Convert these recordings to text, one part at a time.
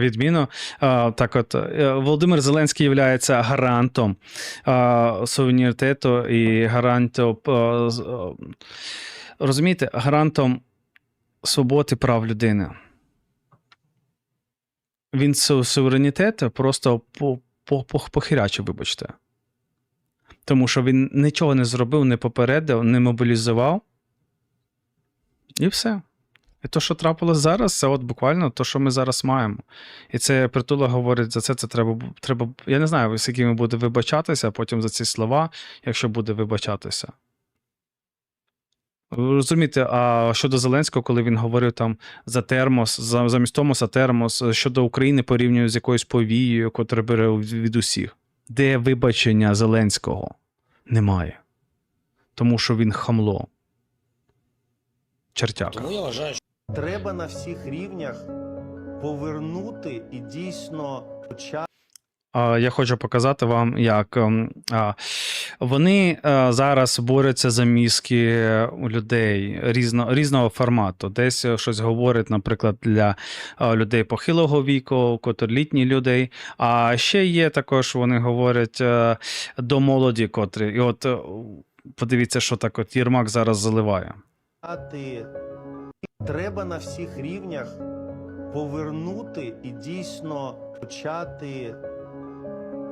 відміну. Так, от е, Володимир Зеленський є гарантом суверенітету і гарантом з- а, розумієте, гарантом свободи прав людини. Він суверенітет просто по, по, по, похирячив, вибачте. Тому що він нічого не зробив, не попередив, не мобілізував. І все. І то, що трапилось зараз, це от буквально те, що ми зараз маємо. І це притула говорить за це. Це треба. треба я не знаю, з якими буде вибачатися, потім за ці слова, якщо буде вибачатися. Розумієте, а щодо Зеленського, коли він говорив там за термос, за, замість Томоса термос, щодо України порівнює з якоюсь повією, котре бере від усіх. Де вибачення Зеленського? Немає. Тому що він хамло. Чертяка. Тому я вважаю, Треба на всіх рівнях повернути і дійсно почати. Я хочу показати вам, як ем, вони е, зараз борються за мізки у людей різно, різного формату. Десь щось говорять, наприклад, для е, людей похилого віку, котрі людей. А ще є також, вони говорять е, до молоді, котрі. І от е, подивіться, що так от Єрмак зараз заливає. Треба на всіх рівнях повернути і дійсно почати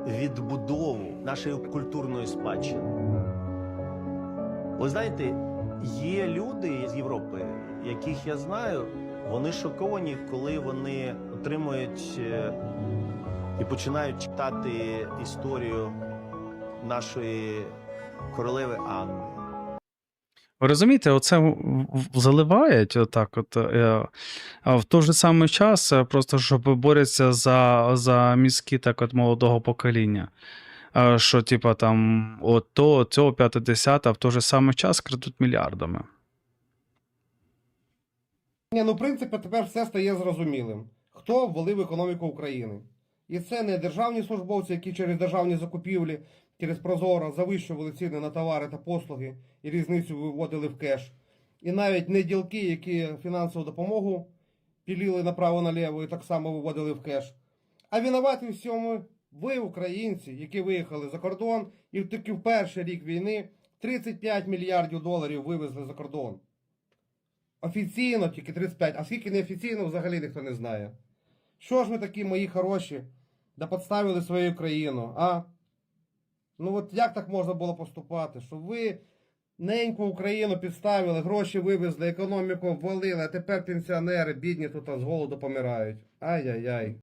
відбудову нашої культурної спадщини. Ви знаєте, є люди з Європи, яких я знаю, вони шоковані, коли вони отримують е, і починають читати історію нашої королеви Анни. Ви розумієте, оце заливають отак, от е, в той же самий час, е, просто щоб борються за, за мізки так от молодого покоління. Е, Що, типа, там, от то, цього, п'яте, десяте, в той же самий час крадуть мільярдами. Ні, ну в принципі тепер все стає зрозумілим. Хто ввалив економіку України? І це не державні службовці, які через державні закупівлі, через Прозоро завищували ціни на товари та послуги і різницю виводили в кеш. І навіть не ділки, які фінансову допомогу піліли направо-наліво і так само виводили в кеш. А винуваті в цьому ви, українці, які виїхали за кордон, і тільки в перший рік війни 35 мільярдів доларів вивезли за кордон. Офіційно тільки 35, а скільки неофіційно взагалі ніхто не знає. Що ж ми такі мої хороші, да подставили свою країну, а? Ну от як так можна було поступати? Що ви неньку Україну підставили, гроші вивезли, економіку ввалили, а тепер пенсіонери бідні тут з голоду помирають. Ай-яй-яй.